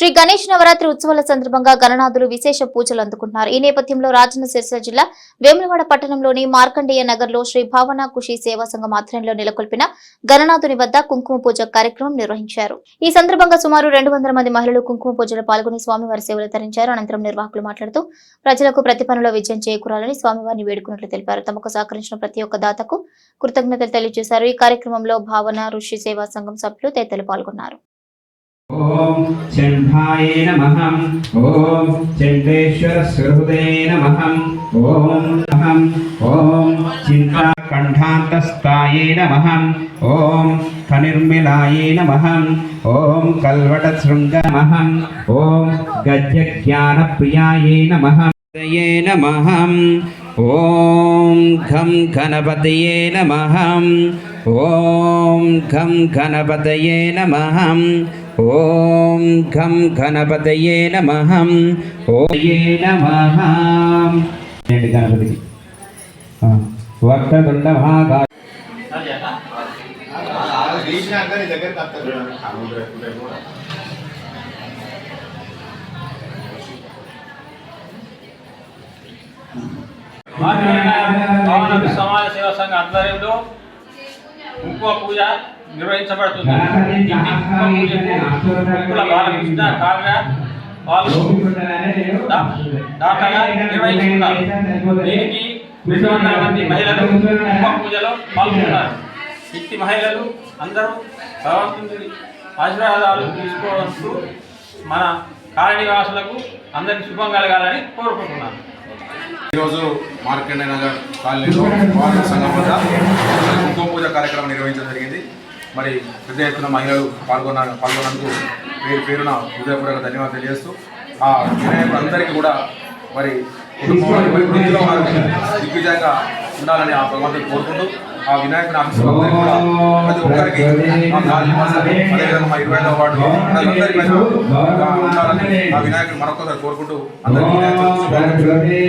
శ్రీ గణేష్ నవరాత్రి ఉత్సవాల సందర్భంగా గణనాథులు విశేష పూజలు అందుకుంటున్నారు. ఈ నేపథ్యంలో రాజన్న సిరిసిల్ల జిల్లా వేములవాడ పట్టణంలోని మార్కండేయ నగర్లో శ్రీ భావన కుషి సేవా సంఘం ఆధ్వర్యంలో నెలకొల్పిన గణనాథుని వద్ద కుంకుమ పూజ కార్యక్రమం నిర్వహించారు. ఈ సందర్భంగా సుమారు రెండు వందల మంది మహిళలు కుంకుమ పూజలో పాల్గొని స్వామివారి సేవలు తరించారు. అనంతరం నిర్వాహకులు మాట్లాడుతూ ప్రజలకు ప్రతి పనిలో విజయం చేకూరాలని స్వామివారిని వేడుకున్నట్లు తెలిపారు. తమకు సహకరించిన ప్రతి ఒక్క దాతకు కృతజ్ఞతలు తెలియజేశారు. ఈ కార్యక్రమంలో భావన ఋషి సేవా సంఘం సభ్యులు తదితరులు పాల్గొన్నారు. ఓం చండాయ నమః. ఓం చండేశ్వర సుహృదే నమః. ఓం అహం ఓం చింతాకంఠాంతస్థాయే నమః. ఓం ఫనిర్మిలాయే నమః. ఓం కల్వటశృంగ నమః. ఓం గజ్జజ్ఞానప్రియాయే నమః ే. నమః. ఓం ఘం గణపతయే నమః. ఓం ఘం గణపతయే నమః. ఓం ఘం గణపతయే నమః. ఓయే నమః. గణపతికి వక్రతుండ మహాగా సమాజ సేవా సంఘ ఆధ్వర్యంలో కుంకుమ పూజ నిర్వహించబడుతుంది. కుంకుల బాలకృష్ణ కావ్య వాళ్ళు దా- దాతగా నిర్వహించుకున్నారు దీనికి? రెండు వందల మంది మహిళలు కుంకుమ పూజలో పాల్గొన్నారు ఇట్టి మహిళలు అందరూ భగవంతుని ఆశీర్వాదాలు తీసుకోవచ్చు మన కాలనీవాసులకు అందరికి శుభం కలగాలని కోరుకుంటున్నాను. ఈరోజు మార్కండే నగర్ కాలనీలో వార్డు సంఘం వద్ద కుంకుమ పూజ కార్యక్రమం నిర్వహించడం జరిగింది. మరి పెద్ద ఎత్తున మహిళలు పాల్గొన్న పాల్గొన్నందుకు పేరు పేరున హృదయపూర్వక ధన్యవాదాలు తెలియజేస్తూ ఆ వినాయకులందరికీ కూడా మరి కుటుంబంలో ఎవరి వారు దిగ్విజయంగా ఉండాలని ఆ భగవంతుని కోరుకుంటూ ఆ వినాయకుని ఆశీస్సులందరికీ కూడా ప్రతి ఒక్కరికి మా కాలనీ అదేవిధంగా ఇరవై ఐదవ వార్డు ప్రజలందరికీ ఉండాలని ఆ వినాయకుని మరొకసారి కోరుకుంటూ అందరికీ